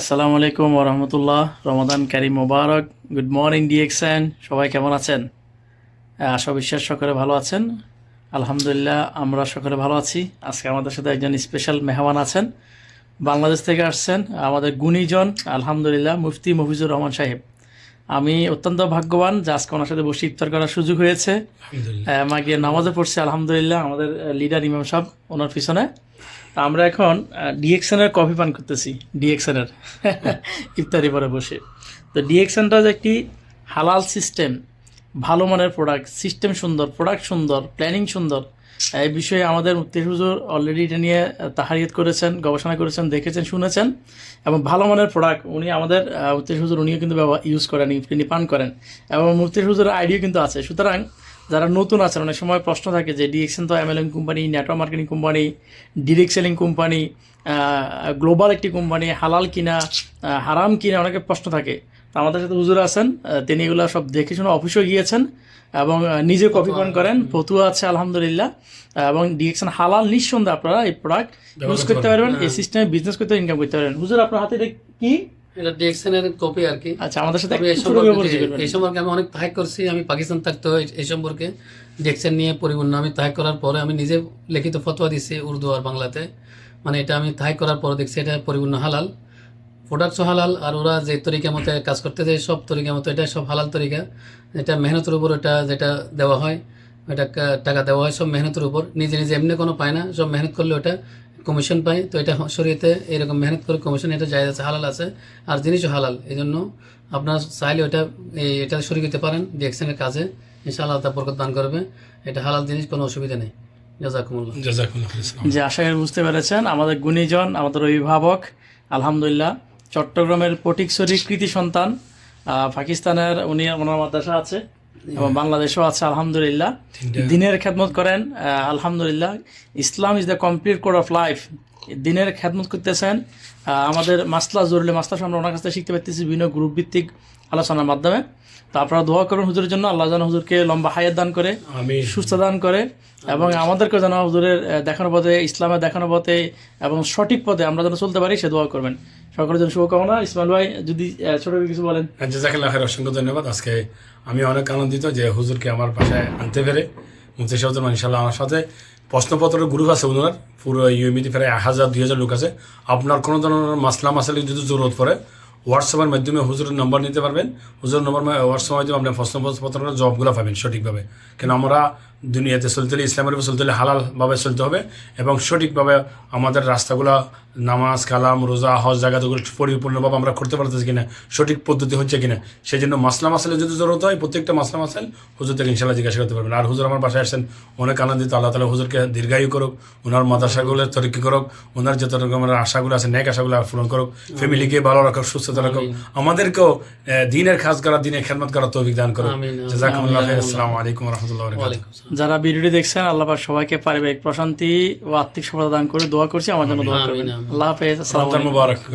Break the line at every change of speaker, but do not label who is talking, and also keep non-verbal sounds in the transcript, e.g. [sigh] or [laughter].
আসসালামু আলাইকুম ওরহমতুল্লাহ রমাদান কারি মোবারক। Good morning, DXN. সবাই কেমন আছেন? আশা বিশ্বাস সকলে ভালো আছেন। আলহামদুলিল্লাহ, আমরা সকলে ভালো আছি। আজকে আমাদের সাথে একজন স্পেশাল মেহমান আছেন। বাংলাদেশ থেকে আসছেন আমাদের গুণীজন, আলহামদুলিল্লাহ, মুফতি মফিজুর রহমান সাহেব। আমি অত্যন্ত ভাগ্যবান যে আজকে ওনার সাথে বসে ইফতার করার সুযোগ হয়েছে। মা গিয়ে নামাজে পড়ছে আলহামদুলিল্লাহ আমাদের লিডার ইমাম সাহেব ওনার পিছনে। আমরা এখন ডিএকশনের কফি পান করতেছি ডিএক্সএনের [laughs] ইফতারি পরে বসে। তো ডিএকশনটা যে একটি হালাল সিস্টেম ভালো মানের প্রোডাক্ট সিস্টেম সুন্দর প্রোডাক্ট সুন্দর প্ল্যানিং সুন্দর। এই বিষয়ে আমাদের মুক্তি হুজুর অলরেডি এটা নিয়ে তাহারিয়ত করেছেন, গবেষণা করেছেন, দেখেছেন, শুনেছেন। এবং ভালো মানের প্রোডাক্ট উনি আমাদের মুফতি হুজুর উনিও কিন্তু ইউজ করেন তিনি পান করেন। এবং মুফতি হুজুরের আইডিয়া কিন্তু আছে। সুতরাং যারা নতুন আছেন, অনেক সময় প্রশ্ন থাকে যে ডিএক্সএন তো MLM company network marketing company direct selling company global একটি কোম্পানি হালাল কিনা হারাম কিনা অনেকের প্রশ্ন থাকে। তো আমাদের সাথে হুজুর আছেন আহ, তিনি এগুলো সব দেখে শুনে অফিসেও গিয়েছেন এবং নিজে কপি পান করেন ফতুয়া আছে আলহামদুলিল্লাহ। এবং ডিএক্সএন হালাল নিঃসন্দেহে আপনারা এই প্রোডাক্ট ইউজ করতে পারবেন এই সিস্টেমে বিজনেস করতে ইনকাম করতে পারবেন। হুজুর আপনার হাতে এটা কি?
এটা ডিএক্সএনের কপি আর কি।
আচ্ছা আমাদের সাথে
এই সম্পর্কে এই সম্পর্কে আমি অনেক তাহাক করছি আমি পাকিস্তান থাকতো এই- এই সম্পর্কে ডিএক্সএন নিয়ে পরিপূর্ণ। আমি তাহাক করার পরে আমি নিজে লিখিত ফতোয়া দিচ্ছি উর্দু আর বাংলাতে। মানে এটা আমি তাহাক করার পরে দেখছি এটা পরিপূর্ণ হালাল। প্রোডাক্টসও হালাল আর ওরা যে তরিকা মতো কাজ করতে যায় সব তরিকা মতো এটা সব হালাল তরিকা। এটা মেহনতের উপর এটা যেটা দেওয়া হয় এটা টাকা দেওয়া হয় সব মেহনতের উপর। নিজে নিজে এমনি কোনো পায় না সব মেহনত করলে ওটা কমিশন পায়। তো এটা শরীয়তে এরকম মেহনত করে কমিশন এটা জায়গা আছে হালাল আছে আর জিনিসও হালাল। এই জন্য আপনার চাইলে ওটা এই- এটা শরীর দিতে পারেন ডিএক্সএনের কাজে। ইনশাআল্লাহ তা বরকত দান করবে। এটা হালাল জিনিস কোনো অসুবিধা নেই। জাজাকুমুল্লাহ।
জাজাকুল্লাহ
যে আশা করি বুঝতে পেরেছেন। আমাদের গুণীজন আমাদের অভিভাবক আলহামদুলিল্লাহ। চট্টগ্রামের পটিকছড়ি কৃতি সন্তান পাকিস্তানের উনি ওনার মাদ্রাসা আছে এবং বাংলাদেশও আছে আলহামদুলিল্লাহ। দিনের খেদমত করেন আহ, আলহামদুলিল্লাহ। Islam is the complete code of life দিনের খেদমত করতেছেন আমাদের মাসলা জরুরি মাসলা আমরা ওনার কাছ থেকে শিখতে পারতেছি বিভিন্ন গ্রুপ ভিত্তিক আলোচনার মাধ্যমে। তো আপনারা দোয়া করবেন হুজুরের জন্য আল্লাহ যেন হুজুরকে লম্বা হায়াত দান করে
আমি
সুস্থ দান করে এবং আমাদেরকে যেন হুজুরের আহ, দেখানো পথে ইসলামের দেখানো পথে এবং সঠিক পথে আমরা যেন চলতে পারি সে দোয়া করবেন। সকলের জন্য শুভকামনা। ইসমাইল ভাই যদি ছোট কিছু বলেন।
জাজাকাল্লাহ খের অসংখ্য ধন্যবাদ। আজকে আমি অনেক আনন্দিত যে হুজুরকে আমার বাসায় আনতে পেরে। মুফতি সাহেব ইনশাল্লাহ আমার সাথে প্রশ্নপত্রের গ্রুপ আছে ওনার। পুরো ইউএমিতে প্রায় এক হাজার দুই হাজার লোক আছে। আপনার কোনো ধরনের মাসলা মাসালি যদি জরুরত পড়ে হোয়াটসঅ্যাপের মাধ্যমে হুজুরের নম্বর নিতে পারবেন। হুজুরের নম্বর হোয়াটসঅ্যাপের মাধ্যমে আপনি প্রশ্নপত্রের জবগুলো পাবেন সঠিকভাবে। কেন আমরা দুনিয়াতে চলতে হলে ইসলামের উপর চলতে হলে হালালভাবে চলতে হবে এবং সঠিকভাবে আমাদের রাস্তাগুলো নামাজ কালাম রোজা হজ জায়গাগুলো পরিপূর্ণভাবে আমরা করতে পারতেছি কিনা সঠিক পদ্ধতি হচ্ছে কিনা সেই জন্য মাসলা মাসালে যদি জরুরত হয় প্রত্যেকটা মাসলা মাসাল হুজুর থেকে ইনশাল্লাহ জিজ্ঞাসা করতে পারবেন। আর হুজুর আমার বাসায় আসছেন অনেক আনন্দিত আল্লাহ তালা হুজুরকে দীর্ঘায়ু করুক ওনার মাদ্রাসাগুলো তরক্কি করুক ওনার যত রকমের আশাগুলো আছে ন্যাক আশাগুলো পূরণ করুক ফ্যামিলিকে ভালো রাখুক রাখুক আমাদেরকেও দিনের কাজ করা দিনের খেদমত করার তৌফিক দান করুক। জাজাকুমুল্লাহ আসসালামু আলাইকুম রহমতুল্লাহ
যারা ভিডিওটি দেখছেন আল্লাহ পাক সবাইকে পারিবারিক প্রশান্তি ও আর্থিক সফলতা দান করে দোয়া করছি। আমার জন্য দোয়া করবেন। আল্লাহ হাফেজ আসসালামু আলাইকুম।